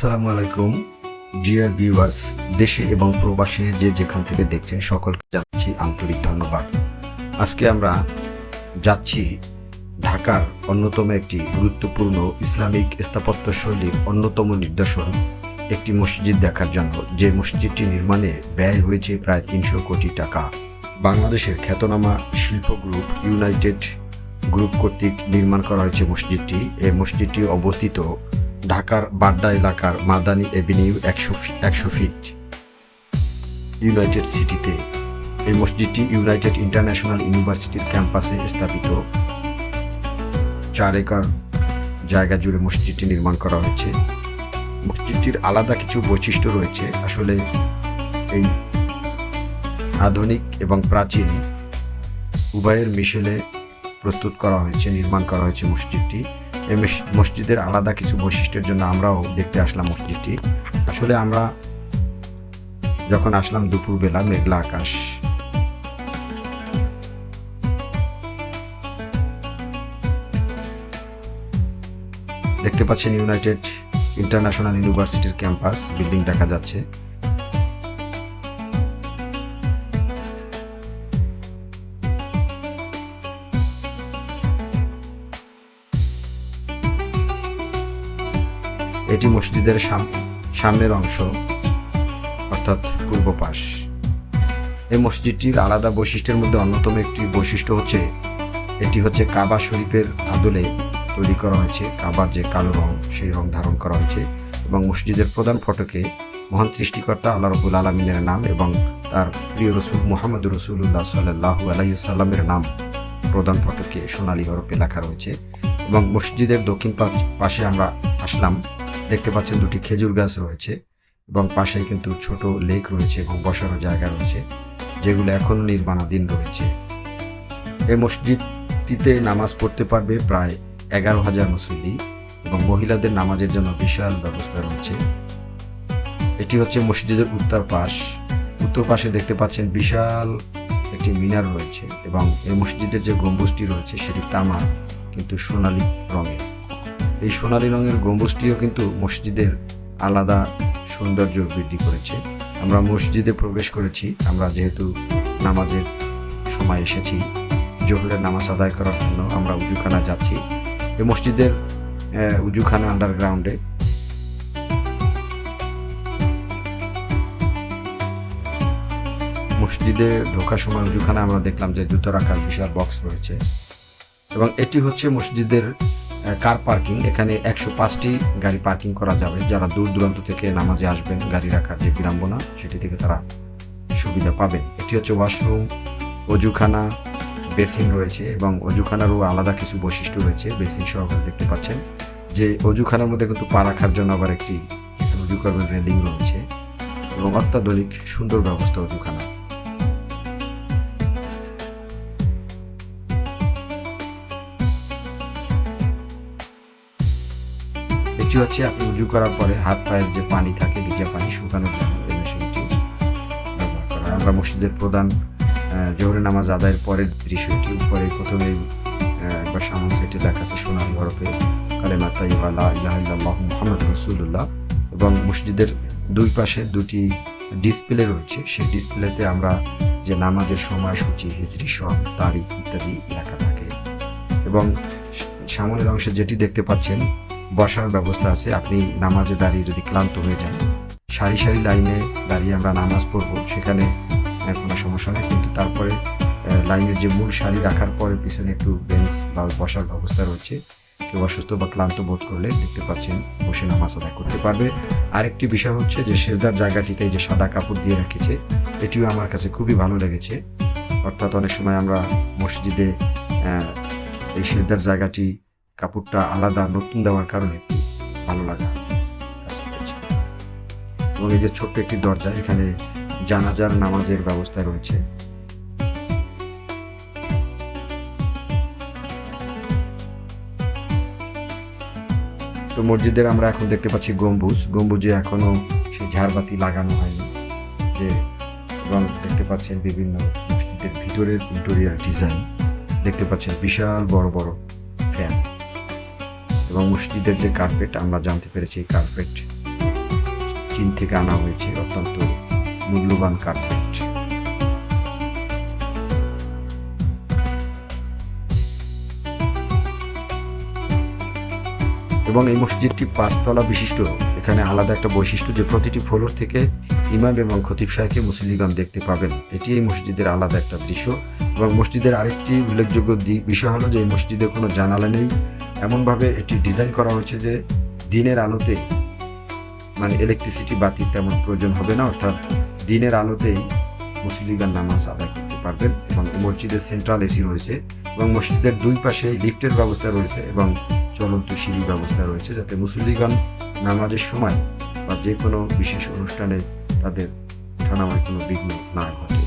আসসালামু আলাইকুম, dear viewers, দেশে এবং প্রবাসে যে যেখান থেকে দেখছেন সকলকে জানাচ্ছি আন্তরিক ধন্যবাদ। আজকে আমরা যাচ্ছি ঢাকার অন্যতম একটি গুরুত্বপূর্ণ ইসলামিক স্থাপত্য শৈলীর অন্যতম নিদর্শন, একটি মসজিদ দেখার জন্য। যে মসজিদটি নির্মাণে ব্যয় হয়েছে প্রায় তিনশো কোটি টাকা। বাংলাদেশের খ্যাতনামা শিল্প গ্রুপ ইউনাইটেড গ্রুপ কর্তৃক নির্মাণ করা হয়েছে মসজিদটি। এই মসজিদটি অবস্থিত ঢাকার বাড্ডা এলাকার মাদানী এভিনিউ একশো একশো ফিট। ইউনাইটেড সিটিতে এই মসজিদটি ইউনাইটেড ইন্টারন্যাশনাল ইউনিভার্সিটির ক্যাম্পাসে স্থাপিত। চার একর জায়গা জুড়ে মসজিদটি নির্মাণ করা হয়েছে। মসজিদটির আলাদা কিছু বৈশিষ্ট্য রয়েছে। আসলে এই আধুনিক এবং প্রাচীন উভয়ের মিশেলে প্রস্তুত করা হয়েছে, নির্মাণ করা হয়েছে মসজিদটি। এই মসজিদের আলাদা কিছু বৈশিষ্ট্যের জন্য আমরাও দেখতে আসলাম মসজিদটি। আসলে আমরা যখন আসলাম দুপুরবেলা মেঘলা আকাশ। দেখতে পাচ্ছেন ইউনাইটেড ইন্টারন্যাশনাল ইউনিভার্সিটির ক্যাম্পাস, বিল্ডিং দেখা যাচ্ছে। এটি মসজিদের সাম- সামনের অংশ, অর্থাৎ পূর্ব পাশ। এই মসজিদটির আলাদা বৈশিষ্ট্যের মধ্যে অন্যতম একটি বৈশিষ্ট্য হচ্ছে, এটি হচ্ছে কাবা শরীফের আদলে তৈরি করা হয়েছে। কাবার যে কালো রং, সেই রং ধারণ করা হয়েছে এবং মসজিদের প্রধান ফটকে মহান সৃষ্টিকর্তা আল্লাহ রবুল আলমিনের নাম এবং তার প্রিয় রসুল মোহাম্মদ রসুল্লাহ সাল্লাহ আলাইসাল্লামের নাম প্রধান ফটকে সোনালী হরফে লেখা রয়েছে এবং মসজিদের দক্ষিণ পাশে আমরা আসলাম। দেখতে পাচ্ছেন দুটি খেজুর গাছ রয়েছে এবং পাশেই কিন্তু ছোট লেক রয়েছে এবং বসারও জায়গা রয়েছে, যেগুলো এখনও নির্মাণাধীন রয়েছে। এই মসজিদটিতে নামাজ পড়তে পারবে প্রায় এগারো হাজার মুসল্লি এবং মহিলাদের নামাজের জন্য বিশাল ব্যবস্থা রয়েছে। এটি হচ্ছে মসজিদের উত্তর পাশ। উত্তর পাশে দেখতে পাচ্ছেন বিশাল একটি মিনার রয়েছে এবং এই মসজিদের যে গম্বুজটি রয়েছে সেটি তামা কিন্তু সোনালী রঙের। এই সোনালী রঙের গম্বুজটিও কিন্তু মসজিদের আলাদা সৌন্দর্য বৃদ্ধি করেছে। আমরা মসজিদে প্রবেশ করেছি, আমরা যেহেতু নামাজের সময় এসেছি, জোহরের নামাজ আদায় করার জন্য আমরা উজুখানা যাচ্ছি। এই মসজিদের উজুখানা আন্ডারগ্রাউন্ডে মসজিদে ঢোকার সময় উজুখানা আমরা দেখলাম যে জুতো রাখার বিশাল বক্স রয়েছে। এবং এটি হচ্ছে মসজিদের কার পার্কিং এখানে একশো পাঁচটি গাড়ি পার্কিং করা যাবে। যারা দূর দূরান্ত থেকে নামাজে আসবেন, গাড়ি রাখার যে বিড়ম্বনা, সেটি থেকে তারা সুবিধা পাবেন। এটি হচ্ছে ওয়াশরুম অজুখানা বেসিন রয়েছে এবং অজুখানারও আলাদা কিছু বৈশিষ্ট্য রয়েছে বেসিন সহকারে দেখতে পাচ্ছেন। যে অজুখানার মধ্যে কিন্তু পা রাখার জন্য আবার একটি অজু রেলিং রয়েছে এবং অত্যাধুনিক সুন্দর ব্যবস্থা অজুখানা এটি হচ্ছে আপনি উজু করার পরে হাত পায়ের যে পানি থাকে ভিজা পানি শুকানোর জন্য এই মেশিনটি ব্যবহার করা। আমরা মসজিদের প্রধান জোহরের নামাজ আদায়ের পরের দৃশ্য এটি উপরে প্রথমেই আহ, একবার সামন সাইটে লেখা আছে সোনালী হরফে কালেমা তাইবা লা ইলাহা ইল্লাল্লাহু মুহাম্মাদুর রাসূলুল্লাহ। এবং মসজিদের দুই পাশে দুটি ডিসপ্লে রয়েছে সেই ডিসপ্লেতে আমরা যে নামাজের সময়সূচি হিজরি সব তারিখ ইত্যাদি লেখা থাকে। এবং সামনের অংশে যেটি দেখতে পাচ্ছেন বসার ব্যবস্থা আছে। আপনি নামাজে দাঁড়িয়ে যদি ক্লান্ত হয়ে যান, সারি সারি লাইনে দাঁড়িয়ে আমরা নামাজ পড়ব। সেখানে কোনো সমস্যা নেই। কিন্তু তারপরে লাইনের যে মূল সারি রাখার পরে পিছনে একটু বেঞ্চ বা বসার ব্যবস্থা রয়েছে। কেউ অসুস্থ বা ক্লান্ত বোধ করলে দেখতে পাচ্ছেন, বসে নামাজ আদায় করতে পারবে। আরেকটি বিষয় হচ্ছে যে সেজদার জায়গাটিতে যে সাদা কাপড় দিয়ে রেখেছে, এটিও আমার কাছে খুবই ভালো লেগেছে। অর্থাৎ অনেক সময় আমরা মসজিদে এই সেজদার জায়গাটি কাপড়টা আলাদা, নতুন দেওয়ার কারণে ভালো লাগা এবং এই যে ছোট্ট একটি দরজা, এখানে জানাজার নামাজের ব্যবস্থা রয়েছে। তো মসজিদের আমরা এখন দেখতে পাচ্ছি গম্বুজ। গম্বুজে এখনও সেই ঝাড়বাতি লাগানো হয়নি। যে এবং দেখতে পাচ্ছেন বিভিন্ন মসজিদের ভিতরের ইন্টেরিয়ার ডিজাইন দেখতে পাচ্ছেন বিশাল বড় বড় এবং মসজিদের যে কার্পেট আমরা জানতে পেরেছি এই কার্পেট চীন থেকে আনা হয়েছে, অত্যন্ত মূল্যবান কার্পেট এবং এই মসজিদটি পাঁচতলা বিশিষ্ট। এখানে আলাদা একটা বৈশিষ্ট্য যে প্রতিটি ফ্লোর থেকে ইমাম এবং খতিব সাহেবকে মুসলিগণ দেখতে পাবেন। এটি এই মসজিদের আলাদা একটা দৃশ্য। এবং মসজিদের আরেকটি উল্লেখযোগ্য দিক বিষয় হলো যে এই মসজিদে কোনো জানালা নেই। এমনভাবে এটি ডিজাইন করা হয়েছে যে দিনের আলোতে মানে ইলেকট্রিসিটি বাতির তেমন প্রয়োজন হবে না, অর্থাৎ দিনের আলোতেই মুসলিগান নামাজ আদায় করতে পারবেন এবং মসজিদের সেন্ট্রাল এসি রয়েছে এবং মসজিদের দুই পাশে লিফটের ব্যবস্থা রয়েছে এবং চলন্ত সিঁড়ি ব্যবস্থা রয়েছে যাতে মুসল্লিগণ নামাজের সময় বা যে কোনো বিশেষ অনুষ্ঠানে তাদের ওঠানামায় কোনো বিঘ্ন না ঘটে।